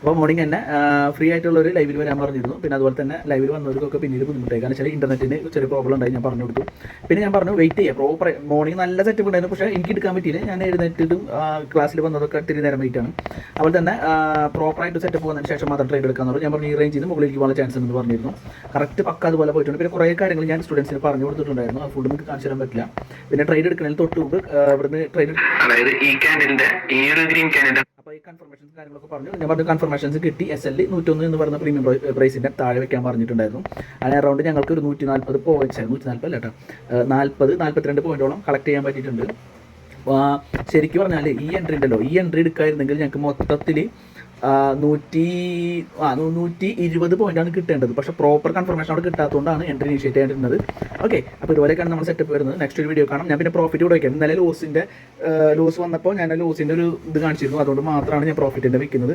അപ്പോൾ മോർണിംഗ് തന്നെ ഫ്രീ ആയിട്ടുള്ള ഒരു ലൈവിൽ വരാൻ പറഞ്ഞിരുന്നു. പിന്നെ അതുപോലെ തന്നെ ലൈവിൽ വന്നവർക്കൊക്കെ പിന്നീട് ബുദ്ധിമുട്ടായി. കാരണം വെച്ചാൽ ഇന്റർനെറ്റിന് ചെറിയ പ്രോബ്ലം ഉണ്ടായി ഞാൻ പറഞ്ഞു കൊടുത്തു. പിന്നെ ഞാൻ പറഞ്ഞു വെയിറ്റ് ചെയ്യാം പ്രോപ്പർ മോർണിംഗ് നല്ല സെറ്റപ്പ് ഉണ്ടായിരുന്നു. പക്ഷേ എനിക്ക് എടുക്കാൻ പറ്റിയില്ല. ഞാൻ എഴുന്നേറ്റിട്ടും ക്ലാസ്സിൽ വന്നതൊക്കെ ഇത്തിരി നേരം വെയിറ്റ് ആണ്. അതുപോലെ തന്നെ പ്രോപ്പറായിട്ട് സെറ്റപ്പ് വന്നതിന് ശേഷം മാത്രം ട്രേഡ് പറഞ്ഞു. ഞാൻ പറഞ്ഞു ഈ റേഞ്ചിൽ ചെയ്ത് മുകളിലേക്ക് പോകാൻ ചാൻസ് ഉണ്ടെന്ന് പറഞ്ഞിരുന്നു. കറക്റ്റ് പക്ക അതുപോലെ പോയിട്ടുണ്ട്. പിന്നെ കുറേ കാര്യങ്ങൾ ഞാൻ സ്റ്റുഡൻസിന് പറഞ്ഞു കൊടുത്തിട്ടുണ്ടായിരുന്നു. ആ ഫുഡ് നമുക്ക് കാണിച്ചു തരാൻ പറ്റില്ല. പിന്നെ ട്രേഡ് എടുക്കുന്നതിന് തൊട്ട് മുമ്പ് ഇവിടുന്ന് ട്രേഡ് അതായത് ഈ ക്യാൻഡിന്റെ ഈ ഒരു ഗ്രീൻ ക്യാൻഡിന്റെ കൺഫർമേഷൻസ് കാര്യങ്ങളൊക്കെ പറഞ്ഞു. ഞാൻ പറഞ്ഞു കൺഫർമേഷൻസ് കിട്ടി. എസ് എൽ നൂറ്റൊന്ന് എന്ന് പറയുന്ന പ്രീമിയം പ്രൈസിന്റെ താഴെ വെക്കാൻ പറഞ്ഞിട്ടുണ്ടായിരുന്നു. അതിന് അറൗണ്ട് ഞങ്ങൾക്ക് ഒരു നൂറ്റി നാൽപ്പത് പോയിന്റ്സ് നൂറ്റി നാൽപ്പത് അല്ല കേട്ടോ നാൽപ്പത് നാൽപ്പത്തിരണ്ട് പോയിന്റോളം കളക്ട് ചെയ്യാൻ പറ്റിയിട്ടുണ്ട്. ശരിക്കും പറഞ്ഞാൽ ഈ എൻട്രി ഉണ്ടല്ലോ. ഈ എൻട്രി എടുക്കായിരുന്നെങ്കിൽ ഞങ്ങൾക്ക് മൊത്തത്തിൽ നൂറ്റി ആ നൂറ്റി ഇരുപത് പോയിന്റാണ് കിട്ടേണ്ടത്. പക്ഷേ പ്രോപ്പർ കൺഫർമേഷൻ അവിടെ കിട്ടാത്തതുകൊണ്ടാണ് എൻട്രി ഇനിഷ്യേറ്റ് ചെയ്തിരുന്നത് ഓക്കെ അപ്പോൾ ഇതുപോലെയൊക്കെയാണ് നമ്മൾ സെറ്റപ്പ് വരുന്നത്. നെക്സ്റ്റ് ഒരു വീഡിയോ കാണാം. ഞാൻ പിന്നെ പ്രോഫിറ്റ് കൂടെ വയ്ക്കാം. ഇന്നലെ ലോസിന്റെ ലോസ് വന്നപ്പോൾ ഞാൻ ലോസിന്റെ ഒരു ഇത് കാണിച്ചിരുന്നു. അതുകൊണ്ട് മാത്രമാണ് ഞാൻ പ്രോഫിറ്റിന്റെ വെക്കുന്നത്.